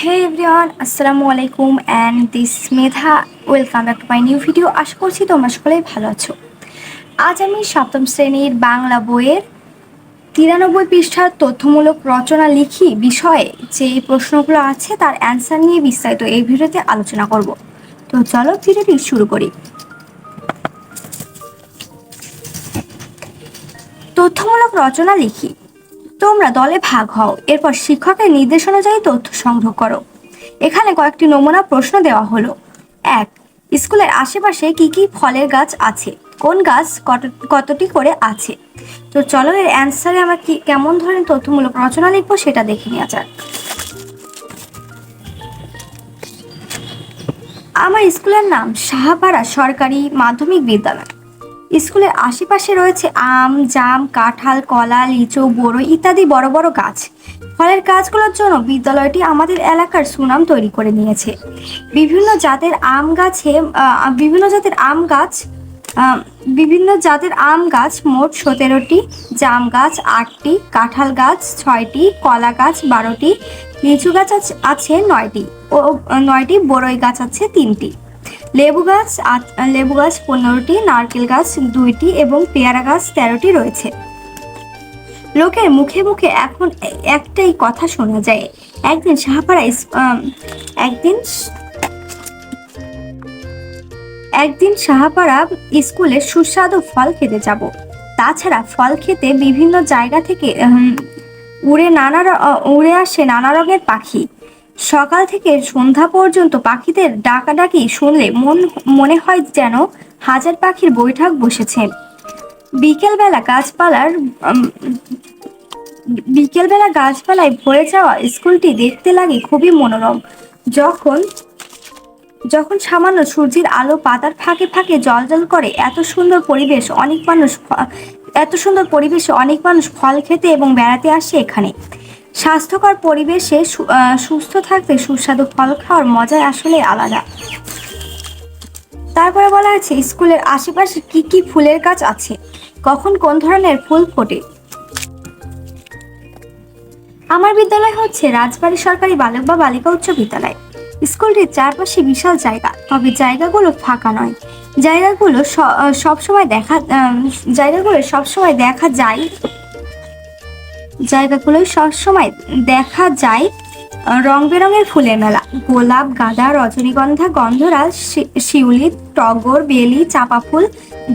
Hey everyone আসসালামু আলাইকুম and this Medha welcome back to my new video আশা করছি তোমরা সকলেই ভালো আছো। আজ আমি সপ্তম শ্রেণির বাংলা বইয়ের তিরানব্বই পৃষ্ঠার তথ্যমূলক রচনা লিখি বিষয়ে যে প্রশ্নগুলো আছে তার অ্যান্সার নিয়ে বিস্তারিত এই ভিডিওতে আলোচনা করব। তো চলো ভিডিওটি শুরু করি। তথ্যমূলক রচনা লিখি। তোমরা দলে ভাগ হও। এরপর শিক্ষকের নির্দেশ অনুযায়ী তথ্য সংগ্রহ করো। এখানে কয়েকটি নমুনা প্রশ্ন দেওয়া হলো। এক, স্কুলের আশেপাশে কি কি ফলের গাছ আছে? কোন গাছ কত- কতটি করে আছে? তো চলো এর অ্যান্সারে আমরা কি, কেমন ধরনের তথ্যমূলক রচনা লিখব সেটা দেখে নেওয়া যাক। আমার স্কুলের নাম সাহাপাড়া সরকারি মাধ্যমিক বিদ্যালয়। স্কুলের আশেপাশে রয়েছে আম, জাম, কাঁঠাল, কলা, লিচু বড়ই ইত্যাদি বড় বড় গাছ। ফলের গাছগুলোর জন্য বিদ্যালয়টি আমাদের এলাকার সুনাম তৈরি করে নিয়েছে। বিভিন্ন জাতের আম গাছে বিভিন্ন জাতের আম গাছ বিভিন্ন জাতের আম গাছ মোট সতেরোটি। জাম গাছ আটটি, কাঁঠাল গাছ ছয়টি, কলা গাছ বারোটি, লিচু গাছ আছে নয়টি ও নয়টি বড়ই গাছ আছে তিনটি। লেবু গাছ লেবু গাছ পনেরোটি, নারকেল গাছ দুইটি এবং পেয়ারা গাছ তেরোটি রয়েছে। লোকের মুখে মুখে এখন একটাই কথা শোনা যায়, একদিন সাহাপাড়া একদিন একদিন সাহাপাড়া স্কুলে সুস্বাদু ফল খেতে যাব। তাছাড়া ফল খেতে বিভিন্ন জায়গা থেকে উড়ে নানা উড়ে আসে নানা রঙের পাখি। সকাল থেকে সন্ধ্যা পর্যন্ত পাখিদের ডাকাডাকি শুনলে মন, মনে হয় যেন হাজার পাখির বৈঠক বসেছে। বিকেলবেলা গাছপালার বিকেলবেলা গাছপালায় ভরে যাওয়া স্কুলটি দেখতে লাগে খুবই মনোরম। যখন যখন সামান্য সূর্যের আলো পাতার ফাঁকে ফাঁকে জলজল করে, এত সুন্দর পরিবেশ অনেক মানুষ এত সুন্দর পরিবেশে অনেক মানুষ ফল খেতে এবং বেড়াতে আসে এখানে। স্বাস্থ্যকর পরিবেশে সুস্থ থাকতে সুস্বাদু ফল খাওয়ার মজাই আসলে আলাদা। তারপরে বলা আছে স্কুলের আশেপাশে কি কি ফুলের গাছ আছে? কখন কোন ধরনের ফুল ফোটে? আমার বিদ্যালয় হচ্ছে রাজবাড়ী সরকারি বালক বা বালিকা উচ্চ বিদ্যালয়। স্কুলটির চারপাশে বিশাল জায়গা, তবে জায়গাগুলো ফাঁকা নয়। জায়গাগুলো সবসময় দেখা জায়গাগুলো সবসময় দেখা যায় জায়গাগুলো সবসময় দেখা যায়, রং বেরঙের ফুলের মেলা। গোলাপ, গাঁদা, রজনীগন্ধা, গন্ধরাজ শিউলি, টগর, বেলি, চাপা ফুল,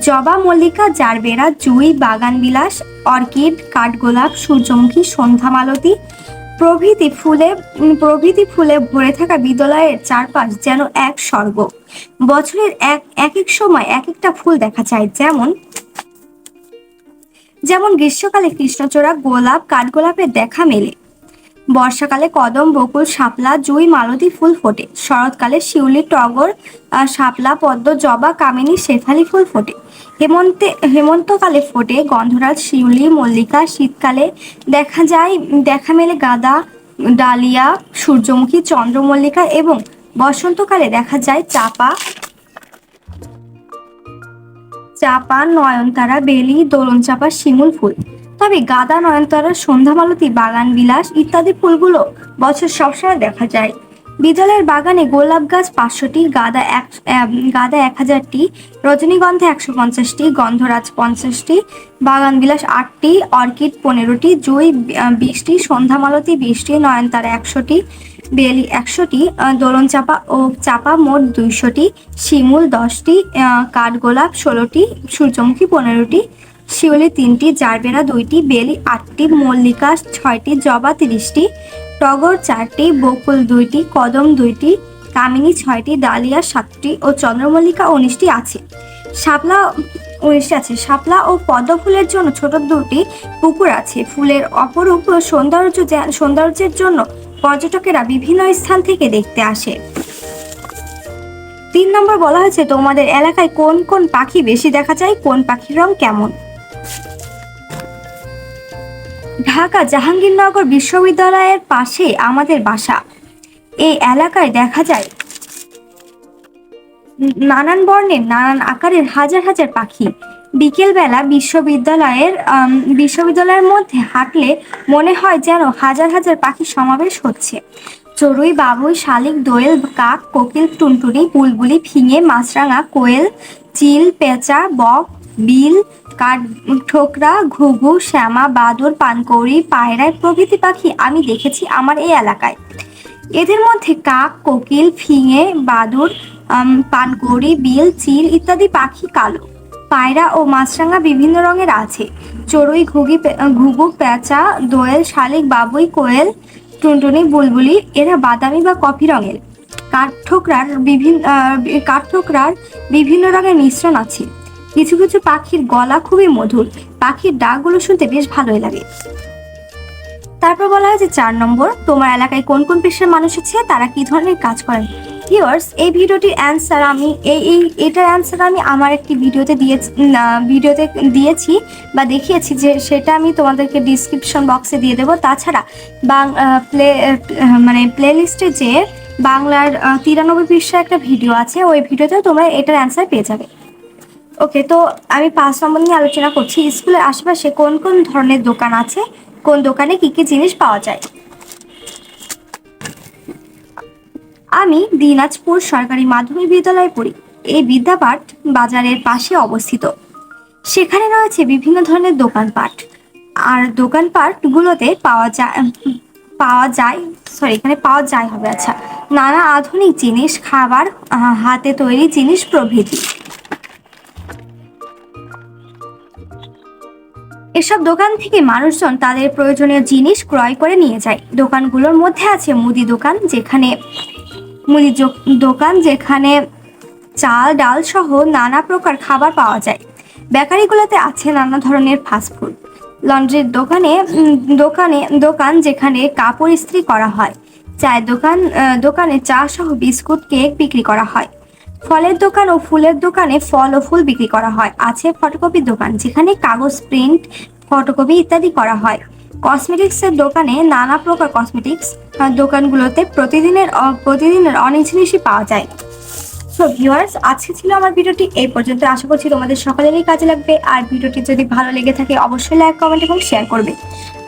জবা, মল্লিকা, জারবেরা, জুই বাগানবিলাস অর্কিড, কাঠগোলাপ, সূর্যমুখী, সন্ধ্যা মালতী। প্রভৃতি ফুলে প্রভৃতি ফুলে ভরে থাকা বিদ্যালয়ের চারপাশ যেন এক স্বর্গ। বছরের এক এক এক সময় এক একটা ফুল দেখা যায়, যেমন যেমন গ্রীষ্মকালে কৃষ্ণচূড়া, গোলাপ, কাঠগোলাপের দেখা মেলে। বর্ষাকালে কদম, বকুল, শাপলা, জুই, মালতী ফুল ফোটে। শরৎকালে শিউলি, টগর শাপলা, পদ্ম, জবা, কামিনী, শেফালি ফুল ফোটে। হেমন্তে, হেমন্তকালে ফোটে গন্ধরাজ, শিউলি, মল্লিকা, শীতকালে দেখা যায়, দেখা মেলে গাঁদা, ডালিয়া, সূর্যমুখী, চন্দ্রমল্লিকা এবং বসন্তকালে দেখা যায় চাপা চাপা, নয়নতারা, বেলি দোলন চাপা শিমুল ফুল। তবে গাঁদা, নয়নতারা সন্ধ্যামালতী বাগান বিলাস ইত্যাদি ফুলগুলো বছর সবসময় দেখা যায়। বিদ্যালয়ের বাগানে গোলাপ গাছ পাঁচশোটি, গাঁদা এক গাঁদা এক হাজারটি, রজনীগন্ধা একশো পঞ্চাশটি, গন্ধরাজ পঞ্চাশটি, বাগান বিলাস আটটি, অর্কিড পনেরোটি, জুই বিশটি সন্ধ্যামালতী বিশটি, নয়নতারা একশোটি বেলি একশোটি দোলন চাপা ও চাপা মোট দুইশোটি, শিমুল দশটি কাঠগোলাপ ষোলোটি, সূর্যমুখী পনেরোটি, শিউলি তিনটি, জারবেরা দুইটি, বেলি আটটি, মল্লিকা ছয়টি, জবা তিরিশটি, টগর চারটি, বকুল দুইটি, কদম দুইটি, কামিনী ছয়টি, ডালিয়া সাতটি ও চন্দ্রমল্লিকা উনিশটি আছে। শাপলা উনিশটি আছে। শাপলা ও পদ্ম ফুলের জন্য ছোট দুটি পুকুর আছে। ফুলের অপরূপ সৌন্দর্য সৌন্দর্যের জন্য পর্যটকেরা বিভিন্ন স্থান থেকে দেখতে আসে। তিন নম্বর বলা হয়েছে, তোমাদের এলাকায় কোন কোন পাখি বেশি দেখা যায়, কোন পাখির রং কেমন? ঢাকা জাহাঙ্গীরনগর বিশ্ববিদ্যালয়ের পাশে আমাদের বাসা। এই এলাকায় দেখা যায় নানান বর্ণের, নানান আকারের হাজার হাজার পাখি। বিকেলবেলা বিশ্ববিদ্যালয়ের বিশ্ববিদ্যালয়ের মধ্যে হাঁটলে মনে হয় যেন হাজার হাজার পাখির সমাবেশ হচ্ছে। চড়ুই, বাবুই, শালিক, দোয়েল, কাক, কোকিল, টুনটুনি, বুলবুলি, ফিঙে, মাছরাঙা, কোয়েল, চিল, পেঁচা, বক, বিল, কাঠ, ঠোকরা, ঘুঘু, শ্যামা, বাদুর, পানকৌড়ি, পায়রায় প্রভৃতি পাখি আমি দেখেছি আমার এই এলাকায়। এদের মধ্যে কাক, কোকিল, ফিঙে, বাদুর পানকৌড়ি, বিল, চিল ইত্যাদি পাখি কালো। পায়রা ও মাছরাঙা বিভিন্ন রঙের আছে। চড়ুই ঘুগি ঘুঘু, পেঁচা, দোয়েল, শালিক, বাবুই, কোয়েল, টুনটুনি, বুলবুলি, এরা বাদামি বা কফি রঙের। কাঠঠোকরার বিভিন্ন কাঠঠোকরার বিভিন্ন রঙের মিশ্রণ আছে। কিছু কিছু পাখির গলা খুবই মধুর। পাখির ডাকগুলো শুনতে বেশ ভালোই লাগে। তারপর বলা হয়েছে চার নম্বর, তোমার এলাকায় কোন কোন পেশার মানুষ আছে? তারা কি ধরনের কাজ করেন? ভিউয়ার্স এই ভিডিওটির অ্যান্সার আমি, এই এই, এটার অ্যান্সার আমি আমার একটি ভিডিওতে দিয়েছি ভিডিওতে দিয়েছি বা দেখিয়েছি যে সেটা আমি তোমাদেরকে ডিসক্রিপশন বক্সে দিয়ে দেবো। তাছাড়া বাং প্লে মানে প্লেলিস্টে যে বাংলার তিরানব্বই পৃষ্ঠার একটা ভিডিও আছে, ওই ভিডিওতেও তোমরা এটার অ্যান্সার পেয়ে যাবে। ওকে তো আমি পাঁচ নম্বর নিয়ে আলোচনা করছি। স্কুলের আশেপাশে কোন কোন ধরনের দোকান আছে? কোন দোকানে কি কি জিনিস পাওয়া যায়? আমি দিনাজপুর সরকারি মাধ্যমিক বিদ্যালয়ে পড়ি। এই বিদ্যাপাঠ বাজারের পাশে অবস্থিত। সেখানে রয়েছে বিভিন্ন ধরনের দোকানপাট। আর দোকানপাটগুলোতে পাওয়া যায় পাওয়া যায় সরি এখানে পাওয়া যায় হবে আচ্ছা। নানা আধুনিক জিনিস, খাবার হাতে তৈরি জিনিস প্রভৃতি। এসব দোকান থেকে মানুষজন তাদের প্রয়োজনীয় জিনিস ক্রয় করে নিয়ে যায়। দোকানগুলোর মধ্যে আছে মুদি দোকান, যেখানে মুদি জো- দোকান যেখানে চাল, ডাল সহ নানা প্রকার খাবার পাওয়া যায়। বেকারিগুলোতে আছে নানা ধরনের ফাস্টফুড লন্ড্রির দোকানে দোকানে, দোকান যেখানে কাপড় ইস্ত্রি করা হয়। চায়ের দোকান দোকানে চা সহ বিস্কুট, কেক বিক্রি করা হয়। ফলের দোকান ও ফুলের দোকানে ফল ও ফুল বিক্রি করা হয়। আছে ফটোকপির দোকান যেখানে কাগজ প্রিন্ট ফটোকপি ইত্যাদি করা হয়। কসমেটিক্সের দোকানে নানা প্রকার কসমেটিক্স দোকানগুলোতে প্রতিদিনের প্রতিদিনের অনেক জিনিসই পাওয়া যায়। সো ভিউয়ার্স আজকে ছিল আমার ভিডিওটি এই পর্যন্ত। আশা করছি তোমাদের সকলেরই কাজে লাগবে। আর ভিডিওটি যদি ভালো লেগে থাকে, অবশ্যই লাইক কমেন্ট এবং শেয়ার করবে।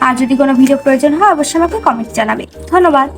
আর যদি কোনো ভিডিও প্রয়োজন হয়, অবশ্যই আমাকে কমেন্ট জানাবে। ধন্যবাদ।